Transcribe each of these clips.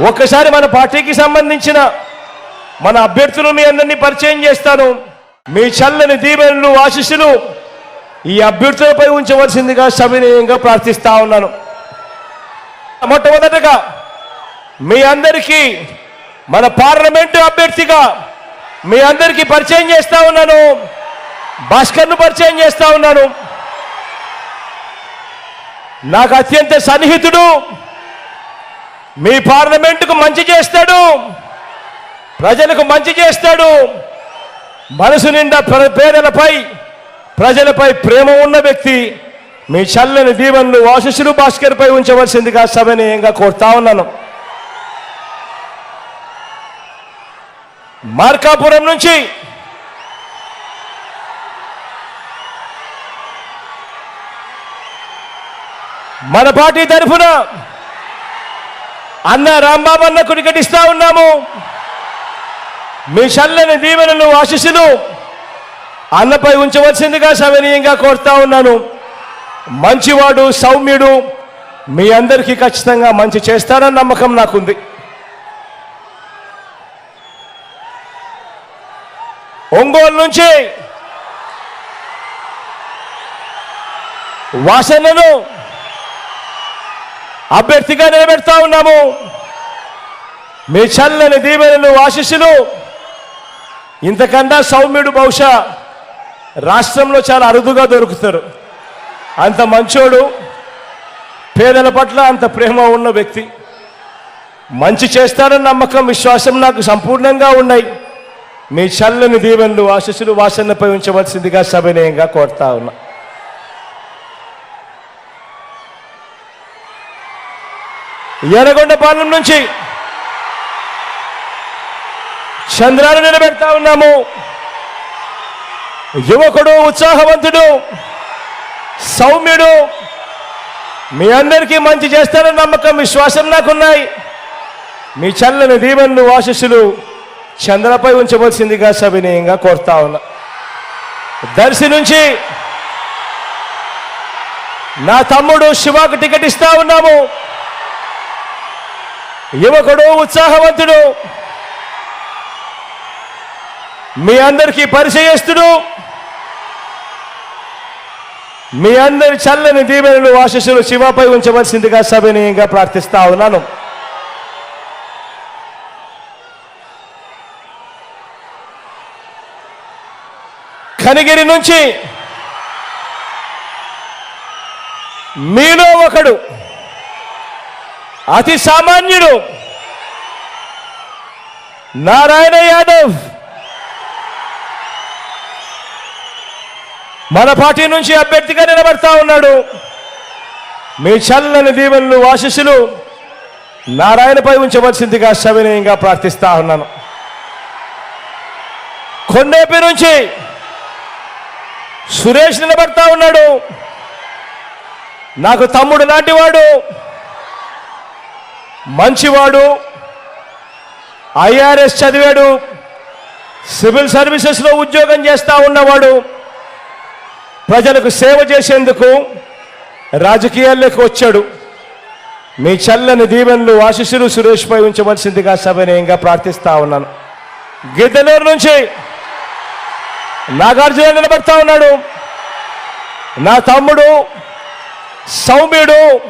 ఒక్కసారి మన పార్టీకి సంబంధించిన మన అభ్యర్థులు మీ అందరినీ పరిచయం చేస్తాను. మీ చల్లని దీవెనలు ఆశీస్సులు ఈ అభ్యర్థులపై ఉంచవలసిందిగా సవినయంగా ప్రార్థిస్తా ఉన్నాను. మొట్టమొదటగా మీ అందరికీ మన పార్లమెంటు అభ్యర్థిగా మీ అందరికీ పరిచయం చేస్తా ఉన్నాను. భాస్కర్ను పరిచయం చేస్తా ఉన్నాను. నాకు అత్యంత సన్నిహితుడు మీ పార్లమెంటుకు మంచి చేస్తాడు. ప్రజలకు మంచి చేస్తాడు. మనసు నిండా ప్ర- పేదలపై ప్రజలపై ప్రేమ ఉన్న వ్యక్తి మీ చల్లని దీవెనలు ఆశీస్సులు భాస్కర్పై ఉంచవలసిందిగా సవినయంగా కోరుతా ఉన్నాను. మార్కాపురం నుంచి మన పార్టీ తరఫున అన్న రాంబాబు కుడికటిస్తా ఉన్నాము. మీ చల్లని దీవెనలు ఆశీస్సులు అన్నపై ఉంచవలసిందిగా సవినీయంగా కోరుతా ఉన్నాను. మంచివాడు సౌమ్యుడు మీ అందరికీ ఖచ్చితంగా మంచి చేస్తారన్న నమ్మకం నాకుంది. ఒంగోలు నుంచి వాసనను అభ్యర్థిగా నిలబెడతా ఉన్నాము. మీ చల్లని దీవెనలు ఆశీస్సులు ఇంతకన్నా సౌమ్యుడు బహుశా రాష్ట్రంలో చాలా అరుదుగా దొరుకుతారు. అంత మంచోడు పేదల పట్ల అంత ప్రేమ ఉన్న వ్యక్తి. మంచి చేస్తారన్న నమ్మకం విశ్వాసం నాకు సంపూర్ణంగా ఉన్నాయి. మీ చల్లని దీవెనలు ఆశీస్సులు వాసనపై ఉంచవలసిందిగా సవినయంగా కోరుతా ఉన్నా. ఎర్రగొండపాలెం నుంచి చంద్రాలు నిలబెడతా ఉన్నాము. యువకుడు ఉత్సాహవంతుడు సౌమ్యుడు మీ అందరికీ మంచి చేస్తారని నమ్మకం విశ్వాసం నాకున్నాయి. మీ చల్లని దీవెనలు ఆశీస్సులు చంద్రపై ఉంచవలసిందిగా సవినయంగా కోరుతా ఉన్నా. దర్శి నుంచి నా తమ్ముడు శివాకు టికెట్ ఇస్తా ఉన్నాము. యువకుడు ఉత్సాహవంతుడు. మీ అందరికీ పరిచయస్తుడు. మీ అందరి చల్లని దీవెనలు ఆశీస్సులు శివపై ఉంచవలసిందిగా సవినీయంగా ప్రార్థిస్తా ఉన్నాను. కనిగిరి నుంచి మీలో ఒకడు. అతి సామాన్యుడు నారాయణ యాదవ్. మన పార్టీ నుంచి అభ్యర్థిగా నిలబడతా ఉన్నాడు. మీ చల్లని దీవెనలు ఆశీస్సులు నారాయణపై ఉంచవలసిందిగా సవినయంగా ప్రార్థిస్తా ఉన్నాను. కొండేపి నుంచి సురేష్ నిలబడతా ఉన్నాడు. నాకు తమ్ముడు లాంటివాడు. మంచివాడు ఐఆర్ఎస్ చదివాడు సివిల్ సర్వీసెస్లో ఉద్యోగం చేస్తూ ఉన్నవాడు ప్రజలకు సేవ చేసేందుకు రాజకీయాల్లోకి వచ్చాడు. మీ చల్లని దీవెనలు ఆశీస్సులు సురేష్పై ఉంచవలసిందిగా సవినయంగా ప్రార్థిస్తా ఉన్నాను. గిద్దలూరు నుంచి నాగార్జున నిలబడతా ఉన్నాడు. నా తమ్ముడు సౌమ్యుడు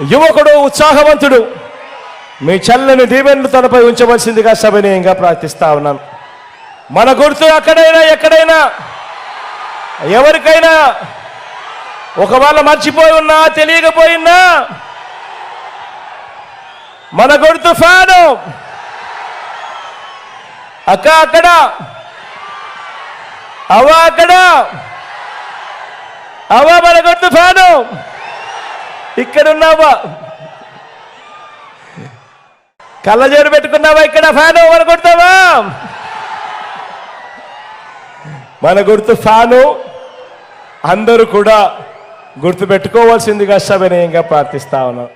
యువకుడు ఉత్సాహవంతుడు. మీ చల్లని దీవెనలు తనపై ఉంచవలసిందిగా సవినయంగా ప్రార్థిస్తా ఉన్నాను. మన గుర్తు అక్కడైనా ఎక్కడైనా ఎవరికైనా ఒకవేళ మర్చిపోయి ఉన్నా తెలియకపోయినా మన గుర్తు ఫ్యాను. అక్క అక్కడ అవ్వ అక్కడ అవ్వ మన గుర్తు ఫ్యాను. ఇక్కడ ఉన్నావా కళ్ళజోడు పెట్టుకున్నావా ఇక్కడ? ఫ్యాను మన కొడతావా? మన గుర్తు ఫ్యాను. అందరూ కూడా గుర్తు పెట్టుకోవాల్సిందిగా సవినయంగా ప్రార్థిస్తా ఉన్నాం.